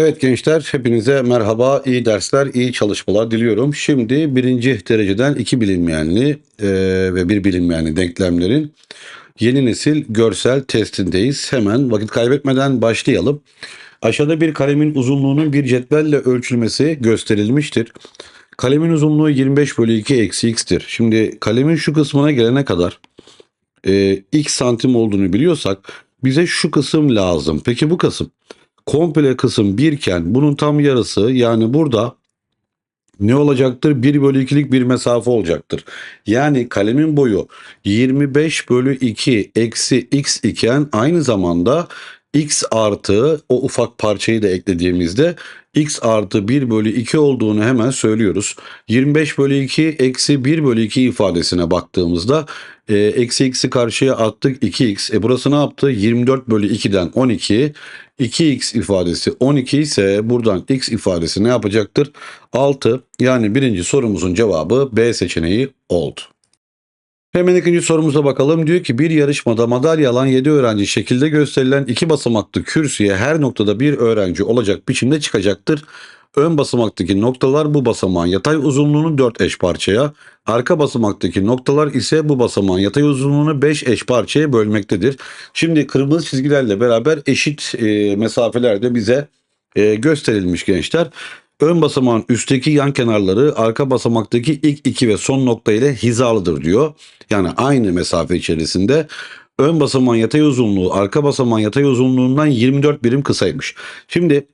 Evet gençler hepinize merhaba, iyi dersler, iyi çalışmalar diliyorum. Şimdi birinci dereceden iki bilinmeyenli e, ve bir bilinmeyenli denklemlerin yeni nesil görsel testindeyiz. Hemen vakit kaybetmeden başlayalım. Aşağıda bir kalemin uzunluğunun bir cetvelle ölçülmesi gösterilmiştir. Kalemin uzunluğu 25 bölü 2 eksi x'tir. Şimdi kalemin şu kısmına gelene kadar e, x santim olduğunu biliyorsak bize şu kısım lazım. Peki bu kısım? Komple kısım 1 iken bunun tam yarısı yani burada ne olacaktır? 1 bölü 2'lik bir mesafe olacaktır. Yani kalemin boyu 25 bölü 2 eksi x iken aynı zamanda x artı o ufak parçayı da eklediğimizde x artı 1 bölü 2 olduğunu hemen söylüyoruz. 25 bölü 2 eksi 1 bölü 2 ifadesine baktığımızda e, eksi x'i karşıya attık 2x. E burası ne yaptı? 24 bölü 2'den 12. 2x ifadesi 12 ise buradan x ifadesi ne yapacaktır? 6 yani birinci sorumuzun cevabı B seçeneği oldu. Hemen ikinci sorumuza bakalım. Diyor ki bir yarışmada madalya alan 7 öğrenci şekilde gösterilen iki basamaklı kürsüye her noktada bir öğrenci olacak biçimde çıkacaktır. Ön basamaktaki noktalar bu basamağın yatay uzunluğunu 4 eş parçaya, arka basamaktaki noktalar ise bu basamağın yatay uzunluğunu 5 eş parçaya bölmektedir. Şimdi kırmızı çizgilerle beraber eşit e, mesafelerde bize e, gösterilmiş gençler. Ön basamağın üstteki yan kenarları arka basamaktaki ilk iki ve son nokta ile hizalıdır diyor. Yani aynı mesafe içerisinde. Ön basamağın yatay uzunluğu arka basamağın yatay uzunluğundan 24 birim kısaymış. Şimdi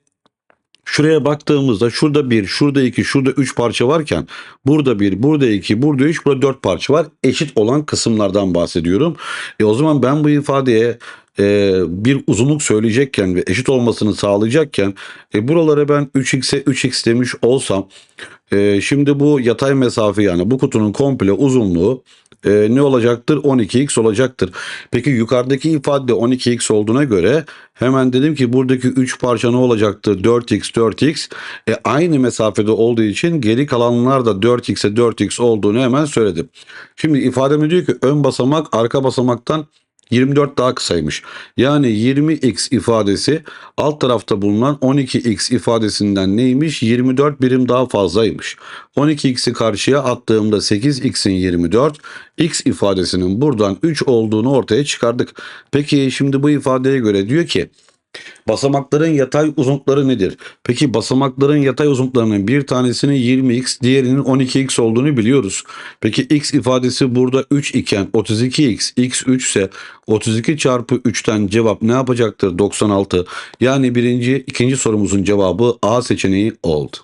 Şuraya baktığımızda şurada bir, şurada iki, şurada üç parça varken burada bir, burada iki, burada üç, burada dört parça var. Eşit olan kısımlardan bahsediyorum. E o zaman ben bu ifadeye e, bir uzunluk söyleyecekken ve eşit olmasını sağlayacakken e, buralara ben 3x'e 3x demiş olsam e, şimdi bu yatay mesafe yani bu kutunun komple uzunluğu e, ne olacaktır? 12x olacaktır. Peki yukarıdaki ifade 12x olduğuna göre hemen dedim ki buradaki 3 parça ne olacaktır? 4x 4x. E, aynı mesafede olduğu için geri kalanlar da 4x'e 4x olduğunu hemen söyledim. Şimdi ifademi diyor ki ön basamak arka basamaktan 24 daha kısaymış. Yani 20x ifadesi alt tarafta bulunan 12x ifadesinden neymiş? 24 birim daha fazlaymış. 12x'i karşıya attığımda 8x'in 24, x ifadesinin buradan 3 olduğunu ortaya çıkardık. Peki şimdi bu ifadeye göre diyor ki Basamakların yatay uzunlukları nedir? Peki basamakların yatay uzunluklarının bir tanesinin 20x, diğerinin 12x olduğunu biliyoruz. Peki x ifadesi burada 3 iken 32x, x 3 ise 32 çarpı 3'ten cevap ne yapacaktır? 96. Yani birinci, ikinci sorumuzun cevabı A seçeneği oldu.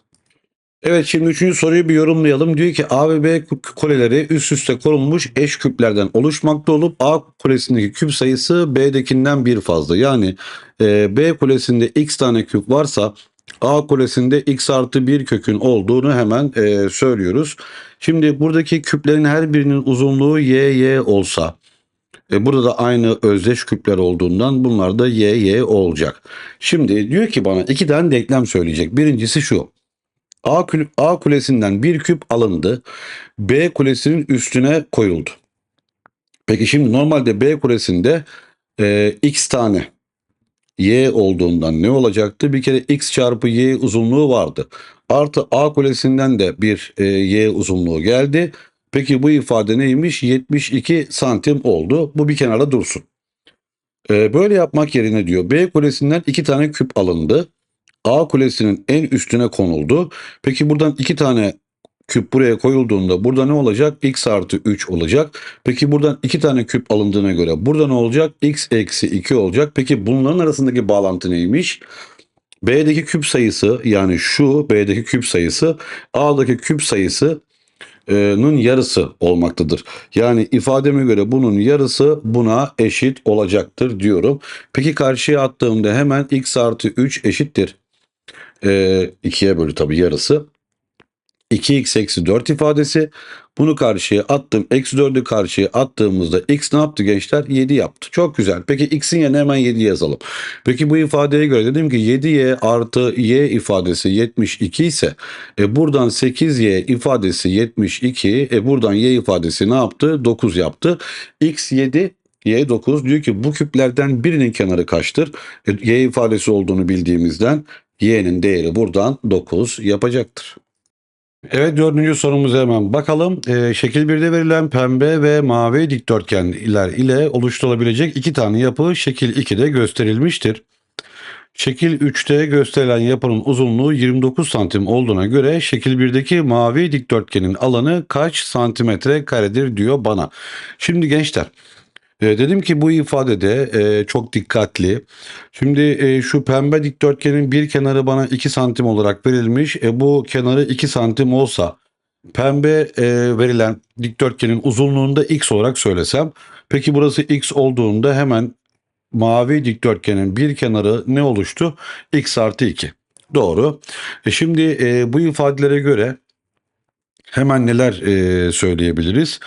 Evet şimdi üçüncü soruyu bir yorumlayalım. Diyor ki A ve B kuleleri üst üste konulmuş eş küplerden oluşmakta olup A kulesindeki küp sayısı B'dekinden bir fazla. Yani e, B kulesinde x tane küp varsa A kulesinde x artı bir kökün olduğunu hemen e, söylüyoruz. Şimdi buradaki küplerin her birinin uzunluğu y y olsa e, burada da aynı özdeş küpler olduğundan bunlar da y y olacak. Şimdi diyor ki bana iki tane denklem söyleyecek. Birincisi şu. A, kule, A kulesinden bir küp alındı. B kulesinin üstüne koyuldu. Peki şimdi normalde B kulesinde e, x tane y olduğundan ne olacaktı? Bir kere x çarpı y uzunluğu vardı. Artı A kulesinden de bir e, y uzunluğu geldi. Peki bu ifade neymiş? 72 santim oldu. Bu bir kenara dursun. E, böyle yapmak yerine diyor B kulesinden iki tane küp alındı. A kulesinin en üstüne konuldu. Peki buradan iki tane küp buraya koyulduğunda burada ne olacak? x artı 3 olacak. Peki buradan iki tane küp alındığına göre burada ne olacak? x eksi 2 olacak. Peki bunların arasındaki bağlantı neymiş? B'deki küp sayısı yani şu B'deki küp sayısı A'daki küp sayısı nın yarısı olmaktadır. Yani ifademe göre bunun yarısı buna eşit olacaktır diyorum. Peki karşıya attığımda hemen x artı 3 eşittir e, 2'ye bölü tabii yarısı. 2x eksi 4 ifadesi. Bunu karşıya attım. Eksi 4'ü karşıya attığımızda x ne yaptı gençler? 7 yaptı. Çok güzel. Peki x'in yerine hemen 7 yazalım. Peki bu ifadeye göre dedim ki 7y artı y ifadesi 72 ise e buradan 8y ifadesi 72 e buradan y ifadesi ne yaptı? 9 yaptı. x 7 Y 9 diyor ki bu küplerden birinin kenarı kaçtır? E, y ifadesi olduğunu bildiğimizden y'nin değeri buradan 9 yapacaktır. Evet dördüncü sorumuza hemen bakalım. Ee, şekil 1'de verilen pembe ve mavi dikdörtgenler ile oluşturulabilecek iki tane yapı şekil 2'de gösterilmiştir. Şekil 3'te gösterilen yapının uzunluğu 29 santim olduğuna göre şekil 1'deki mavi dikdörtgenin alanı kaç santimetre karedir diyor bana. Şimdi gençler e, dedim ki bu ifadede e, çok dikkatli. Şimdi e, şu pembe dikdörtgenin bir kenarı bana 2 santim olarak verilmiş. E, bu kenarı 2 santim olsa pembe e, verilen dikdörtgenin uzunluğunu da x olarak söylesem. Peki burası x olduğunda hemen mavi dikdörtgenin bir kenarı ne oluştu? x artı 2. Doğru. E şimdi e, bu ifadelere göre hemen neler e, söyleyebiliriz?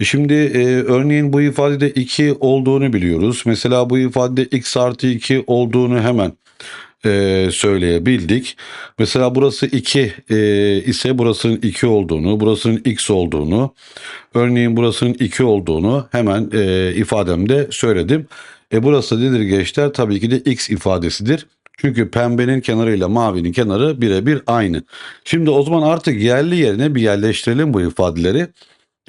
E şimdi e, örneğin bu ifadede 2 olduğunu biliyoruz. Mesela bu ifadede x artı 2 olduğunu hemen e, söyleyebildik. Mesela burası 2 e, ise burasının 2 olduğunu, burasının x olduğunu, örneğin burasının 2 olduğunu hemen e, ifademde söyledim. E burası nedir gençler? Tabii ki de x ifadesidir. Çünkü pembenin kenarıyla mavinin kenarı birebir aynı. Şimdi o zaman artık yerli yerine bir yerleştirelim bu ifadeleri.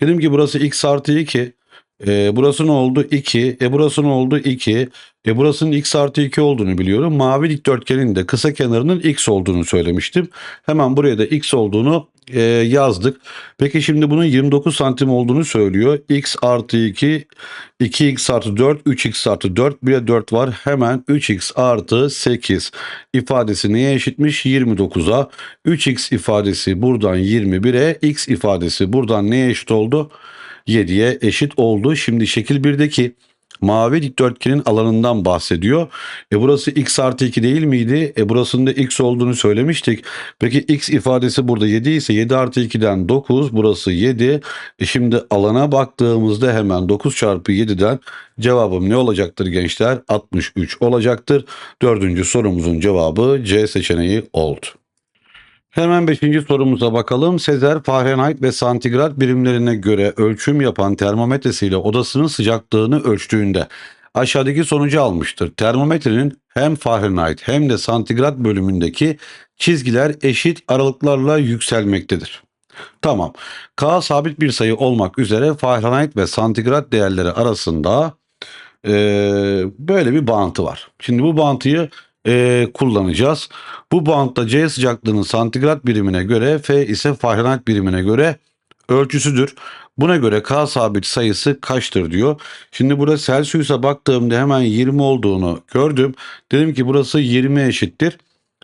Dedim ki burası x artı 2. E, burası ne oldu? 2. E burası ne oldu? 2. E burasının x artı 2 olduğunu biliyorum. Mavi dikdörtgenin de kısa kenarının x olduğunu söylemiştim. Hemen buraya da x olduğunu e, yazdık. Peki şimdi bunun 29 santim olduğunu söylüyor. x artı 2, 2x artı 4, 3x artı 4, bir de 4 var. Hemen 3x artı 8 ifadesi neye eşitmiş? 29'a. 3x ifadesi buradan 21'e, x ifadesi buradan neye eşit oldu? 7'ye eşit oldu. Şimdi şekil 1'deki mavi dikdörtgenin alanından bahsediyor. E burası x artı 2 değil miydi? E burasının da x olduğunu söylemiştik. Peki x ifadesi burada 7 ise 7 artı 2'den 9 burası 7. E şimdi alana baktığımızda hemen 9 çarpı 7'den cevabım ne olacaktır gençler? 63 olacaktır. Dördüncü sorumuzun cevabı C seçeneği oldu. Hemen 5. sorumuza bakalım. Sezer Fahrenheit ve santigrat birimlerine göre ölçüm yapan termometresiyle odasının sıcaklığını ölçtüğünde aşağıdaki sonucu almıştır. Termometrenin hem Fahrenheit hem de santigrat bölümündeki çizgiler eşit aralıklarla yükselmektedir. Tamam. K sabit bir sayı olmak üzere Fahrenheit ve santigrat değerleri arasında eee, böyle bir bağıntı var. Şimdi bu bağıntıyı e, kullanacağız. Bu bantta C sıcaklığının santigrat birimine göre F ise Fahrenheit birimine göre ölçüsüdür. Buna göre K sabit sayısı kaçtır diyor. Şimdi burada Celsius'a baktığımda hemen 20 olduğunu gördüm. Dedim ki burası 20 eşittir.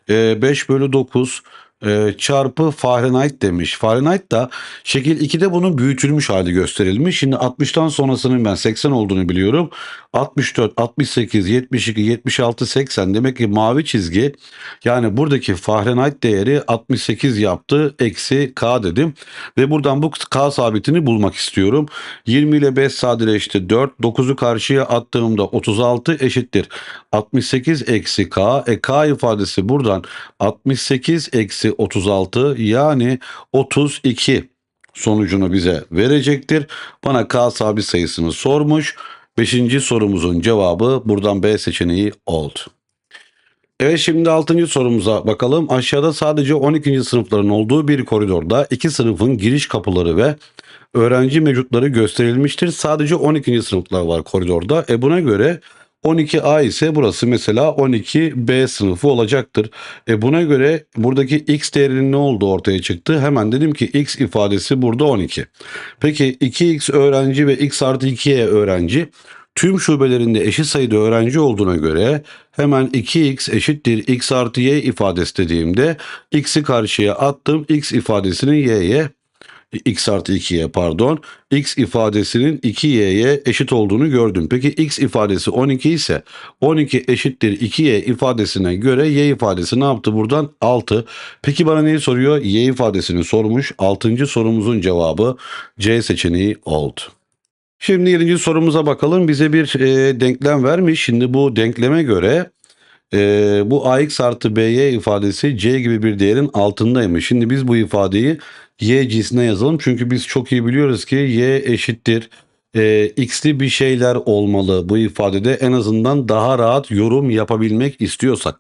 E, 5 bölü 9 e, çarpı Fahrenheit demiş. Fahrenheit da şekil 2'de bunun büyütülmüş hali gösterilmiş. Şimdi 60'tan sonrasının ben 80 olduğunu biliyorum. 64, 68, 72, 76, 80 demek ki mavi çizgi yani buradaki Fahrenheit değeri 68 yaptı. Eksi K dedim. Ve buradan bu K sabitini bulmak istiyorum. 20 ile 5 sadeleşti 4. 9'u karşıya attığımda 36 eşittir. 68 eksi K. E K ifadesi buradan 68 eksi 36 yani 32 sonucunu bize verecektir. Bana K sabit sayısını sormuş. Beşinci sorumuzun cevabı buradan B seçeneği oldu. Evet şimdi 6. sorumuza bakalım. Aşağıda sadece 12. sınıfların olduğu bir koridorda iki sınıfın giriş kapıları ve öğrenci mevcutları gösterilmiştir. Sadece 12. sınıflar var koridorda. E buna göre 12A ise burası mesela 12B sınıfı olacaktır. E buna göre buradaki x değerinin ne olduğu ortaya çıktı. Hemen dedim ki x ifadesi burada 12. Peki 2x öğrenci ve x artı 2y öğrenci tüm şubelerinde eşit sayıda öğrenci olduğuna göre hemen 2x eşittir x artı y ifadesi dediğimde x'i karşıya attım. x ifadesinin y'ye x artı 2y pardon x ifadesinin 2y'ye eşit olduğunu gördüm. Peki x ifadesi 12 ise 12 eşittir 2y ifadesine göre y ifadesi ne yaptı buradan? 6. Peki bana neyi soruyor? y ifadesini sormuş. 6. sorumuzun cevabı C seçeneği oldu. Şimdi 7. sorumuza bakalım. Bize bir e, denklem vermiş. Şimdi bu denkleme göre e, bu ax artı by ifadesi c gibi bir değerin altındaymış. Şimdi biz bu ifadeyi y cinsine yazalım. Çünkü biz çok iyi biliyoruz ki y eşittir e, x'li bir şeyler olmalı bu ifadede en azından daha rahat yorum yapabilmek istiyorsak.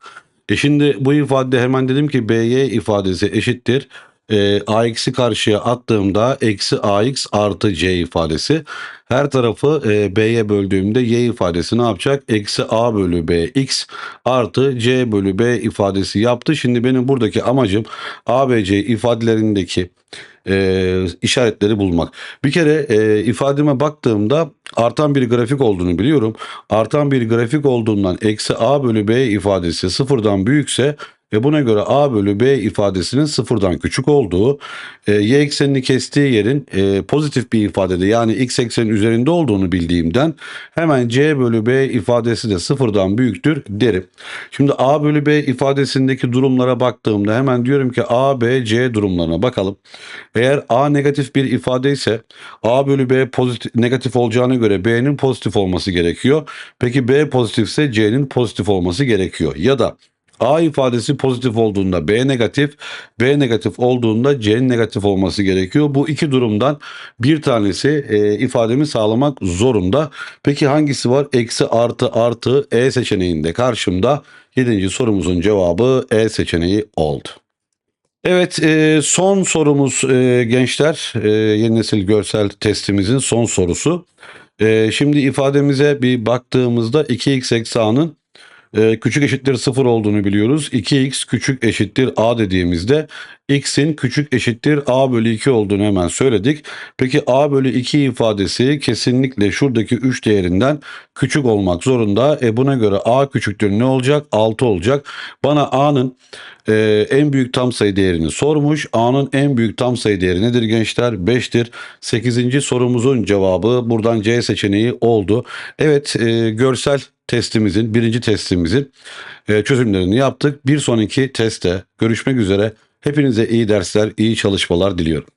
E şimdi bu ifade hemen dedim ki BY ifadesi eşittir. E, AX'i karşıya attığımda eksi AX artı C ifadesi. Her tarafı e, B'ye böldüğümde Y ifadesi ne yapacak? Eksi A bölü BX artı C bölü B ifadesi yaptı. Şimdi benim buradaki amacım ABC ifadelerindeki e, işaretleri bulmak. Bir kere e, ifademe baktığımda artan bir grafik olduğunu biliyorum. Artan bir grafik olduğundan eksi a bölü b ifadesi sıfırdan büyükse ve buna göre a bölü b ifadesinin sıfırdan küçük olduğu, e, y eksenini kestiği yerin e, pozitif bir ifadede yani x eksenin üzerinde olduğunu bildiğimden hemen c bölü b ifadesi de sıfırdan büyüktür derim. Şimdi a bölü b ifadesindeki durumlara baktığımda hemen diyorum ki a, b, c durumlarına bakalım. Eğer a negatif bir ifade ise a bölü b pozitif, negatif olacağına göre b'nin pozitif olması gerekiyor. Peki b pozitifse c'nin pozitif olması gerekiyor. Ya da A ifadesi pozitif olduğunda B negatif, B negatif olduğunda C'nin negatif olması gerekiyor. Bu iki durumdan bir tanesi e, ifademi sağlamak zorunda. Peki hangisi var? Eksi artı artı E seçeneğinde karşımda. Yedinci sorumuzun cevabı E seçeneği oldu. Evet e, son sorumuz e, gençler e, yeni nesil görsel testimizin son sorusu. Şimdi ifademize bir baktığımızda 2x eksi a'nın e, küçük eşittir 0 olduğunu biliyoruz. 2x küçük eşittir a dediğimizde x'in küçük eşittir a bölü 2 olduğunu hemen söyledik. Peki a bölü 2 ifadesi kesinlikle şuradaki 3 değerinden küçük olmak zorunda. E buna göre a küçüktür ne olacak? 6 olacak. Bana a'nın e, en büyük tam sayı değerini sormuş. A'nın en büyük tam sayı değeri nedir gençler? 5'tir. 8. sorumuzun cevabı buradan C seçeneği oldu. Evet e, görsel testimizin, birinci testimizin e, çözümlerini yaptık. Bir sonraki testte görüşmek üzere. Hepinize iyi dersler, iyi çalışmalar diliyorum.